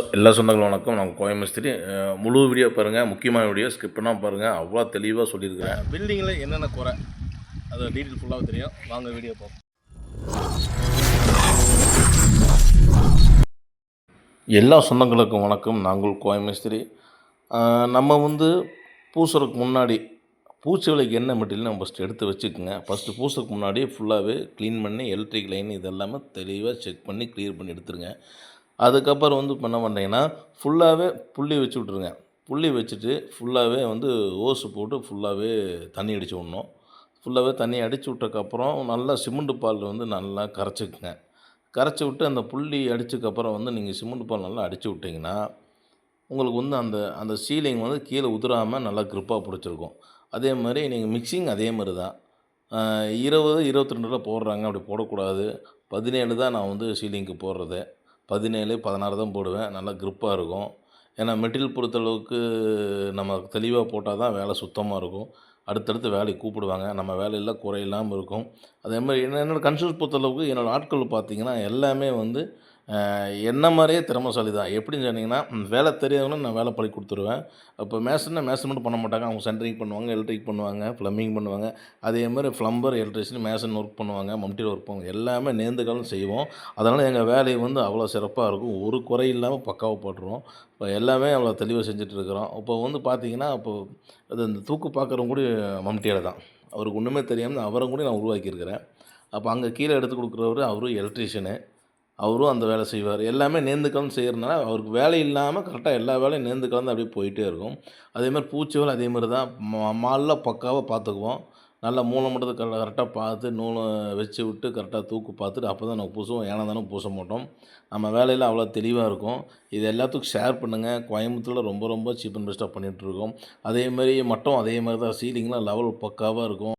எல்லா சொந்தங்களும் வணக்கம். நான் கோயம்பஸ்திரி முழு வீடியோ பாருங்கள் முக்கியமான வீடியோ ஸ்கிப் பண்ணால் பாருங்கள் அவ்வளோ தெளிவாக சொல்லியிருக்கிறேன். பில்டிங்கில் என்னென்ன குறை? அது டீட்டெயில் ஃபுல்லாக தெரியும். வாங்க வீடியோ பார்ப்போம். எல்லா சொந்தங்களுக்கும் வணக்கம். நாங்கள் கோயம்பஸ்திரி நம்ம வந்து பூசுறதுக்கு முன்னாடி பூச்சி விலைக்கு என்ன மெட்டீரியல் நம்ம ஃபஸ்ட்டு எடுத்து வச்சுக்கோங்க. ஃபஸ்ட்டு பூசுறதுக்கு முன்னாடி ஃபுல்லாகவே க்ளீன் பண்ணி எலக்ட்ரிக் லைன் இதெல்லாமே தெளிவாக செக் பண்ணி க்ளியர் பண்ணி எடுத்துருங்க. அதுக்கப்புறம் வந்து இப்போ என்ன பண்ணுறீங்கன்னா ஃபுல்லாகவே புள்ளி வச்சு விட்ருங்க புள்ளி வச்சுட்டு ஃபுல்லாகவே வந்து ஓஸு போட்டு ஃபுல்லாகவே தண்ணி அடித்து விட்ணும். ஃபுல்லாகவே தண்ணி அடித்து விட்டதுக்கப்புறம் நல்லா சிமெண்ட் பால் வந்து நல்லா கரைச்சிக்குங்க. கரைச்சி விட்டு அந்த புள்ளி அடிச்சதுக்கப்புறம் வந்து நீங்கள் சிமெண்ட் பால் நல்லா அடித்து விட்டிங்கன்னா உங்களுக்கு வந்து அந்த அந்த சீலிங் வந்து கீழே உதிராமல் நல்லா க்ரிப்பாக பிடிச்சிருக்கும். அதே மாதிரி நீங்கள் மிக்சிங் அதே மாதிரி தான். இருபது இருபத்தி ரெண்டில் போடுறாங்க. அப்படி போடக்கூடாது. பதினேழு தான் நான் வந்து சீலிங்க்கு போடுறது. பதினேழு பதினாறு தான் போடுவேன். நல்லா க்ரிப்பாக இருக்கும். ஏன்னா மெட்டீரியல் பொறுத்தளவுக்கு நம்ம தெளிவாக போட்டால் தான் வேலை சுத்தமாக இருக்கும். அடுத்தடுத்து வேலையை கூப்பிடுவாங்க. நம்ம வேலையெல்லாம் குறையில்லாமல் இருக்கும். அதே மாதிரி என்ன என்னோடய கன்சூஸ் பொறுத்தளவுக்கு என்னோடய ஆட்கள் பார்த்திங்கன்னா எல்லாமே வந்து என்ன மாதிரியே திறமைசாலி தான் எப்படின்னு சொன்னீங்கன்னா வேலை தெரியாதவங்களும் நான் வேலை பழி கொடுத்துருவேன். இப்போ மேசன்னா மேசன் மட்டும் பண்ண மாட்டாங்க. அவங்க சென்ட்ரிங் பண்ணுவாங்க எலக்ட்ரிக் பண்ணுவாங்க ப்ளம்பிங் பண்ணுவாங்க. அதே மாதிரி ப்ளம்பர் எலக்ட்ரிஷியன் மேசன் ஒர்க் பண்ணுவாங்க மம்டியில் ஒர்க் பண்ணுவாங்க. எல்லாமே நேர்ந்து காலம் செய்வோம். அதனால் எங்கள் வேலை வந்து அவ்வளோ சிறப்பாக இருக்கும். ஒரு குறை இல்லாமல் பக்காவாக போட்டுருவோம். இப்போ எல்லாமே அவ்வளோ தெளிவாக செஞ்சிட்ருக்குறோம் இருக்கிறோம் இப்போ வந்து பார்த்தீங்கன்னா இப்போ அது இந்த தூக்கு பார்க்குறவங்க கூட மம்டியில் தான். அவருக்கு ஒன்றுமே தெரியாமல் அவரை கூட நான் உருவாக்கியிருக்கிறேன். அப்போ அங்கே கீழே எடுத்து கொடுக்குறவர் அவரும் எலக்ட்ரிஷியனு அவரும் அந்த வேலை செய்வார். எல்லாமே நேர்ந்து கலந்து செய்கிறதுனால அவருக்கு வேலை இல்லாமல் கரெக்டாக எல்லா வேலையும் நேர்ந்து கலந்து அப்படியே போயிட்டே இருக்கும். அதேமாதிரி பூச்சி வேலை அதே மாதிரி தான். மா மாலில் பக்காவாக பார்த்துக்குவோம். நல்லா மூளை மட்டும் கரெக்டாக கரெக்டாக பார்த்து நூலை வச்சு விட்டு கரெக்டாக தூக்கு பார்த்துட்டு அப்போ தான் நம்ம பூசுவோம். ஏன்னா தானே பூச மாட்டோம். நம்ம வேலையில் அவ்வளோ தெளிவாக இருக்கும். இது எல்லாத்துக்கும் ஷேர் பண்ணுங்கள் கோயம்புத்தூரில் ரொம்ப ரொம்ப சீப் அண்ட் பெஸ்ட்டாக பண்ணிகிட்ருக்கோம் அதே மாதிரி மட்டும் அதே மாதிரி தான். சீலிங்லாம் லெவல் பக்காவாக இருக்கும்.